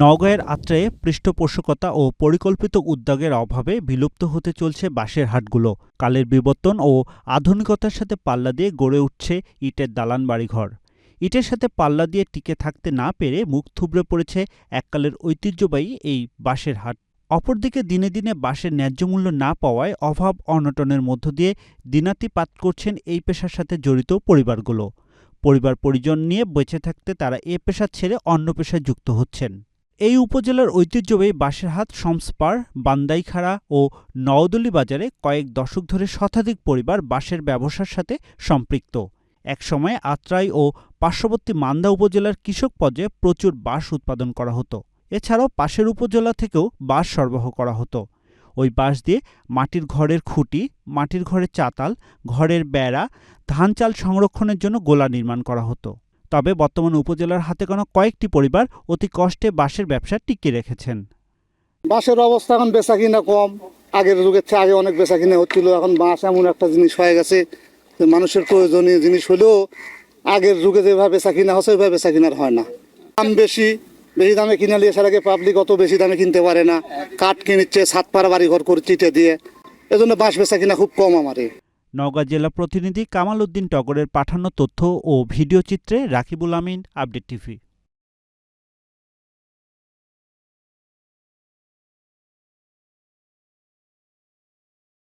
নওগাঁয়ের আত্রায়ে পৃষ্ঠপোষকতা ও পরিকল্পিত উদ্যোগের অভাবে বিলুপ্ত হতে চলছে বাঁশের হাটগুলো। কালের বিবর্তন ও আধুনিকতার সাথে পাল্লা দিয়ে গড়ে উঠছে ইটের দালান বাড়িঘর। ইটের সাথে পাল্লা দিয়ে টিকে থাকতে না পেরে মুখ থুবড়ে পড়েছে এককালের ঐতিহ্যবাহী এই বাঁশের হাট। অপরদিকে দিনে দিনে বাঁশের ন্যায্য মূল্য না পাওয়ায় অভাব অনটনের মধ্য দিয়ে দিনাতিপাত করছেন এই পেশার সাথে জড়িত পরিবারগুলো। পরিবার পরিজন নিয়ে বেঁচে থাকতে তারা এ পেশা ছেড়ে অন্য পেশায় যুক্ত হচ্ছেন। এই উপজেলার ঐতিহ্যবাহী বাঁশেরহাট শমসপাড় বান্দাইখাড়া ও নওদলি বাজারে কয়েক দশক ধরে শতাধিক পরিবার বাঁশের ব্যবসার সাথে সম্পৃক্ত। একসময় আত্রাই ও পার্শ্ববর্তী মান্দা উপজেলার কৃষক পর্যায়ে প্রচুর বাঁশ উৎপাদন করা হতো। এছাড়াও পাশের উপজেলা থেকেও বাঁশ সরবরাহ করা হতো। ওই বাঁশ দিয়ে মাটির ঘরের খুঁটি, মাটির ঘরের চাতাল, ঘরের বেড়া, ধান চাল সংরক্ষণের জন্য গোলা নির্মাণ করা হতো। তবে বর্তমানে উপজেলার হাতে গোনা কয়েকটি পরিবার অতি কষ্টে বাঁশের ব্যবসা টিকিয়ে রেখেছেন। বাঁশের অবস্থা এখন বেচা কিনা কম। আগের যুগের চেয়ে আগে অনেক বেচা কিনা হচ্ছিল, এখন বাঁশ এমন একটা জিনিস হয়ে গেছে মানুষের প্রয়োজনীয় জিনিস হলেও আগের যুগে যেভাবে বেচা কিনা হচ্ছে, ওইভাবে বেচা কিনার হয় না। দাম বেশি বেশি দামে কিনে নিয়ে আগে পাবলিক অত বেশি দামে কিনতে পারে না। কাঠ কিনিচ্ছে ছাদ পাড়া বাড়ি ঘর করে চিটে দিয়ে। এজন্য বাঁশ বেচা কিনা খুব কম আমারে। নওগাঁ জেলা প্রতিনিধি কামাল উদ্দিন টগরের পাঠানো তথ্য ও ভিডিও চিত্রে রাকিবুল আমিন, আপডেট টিভি।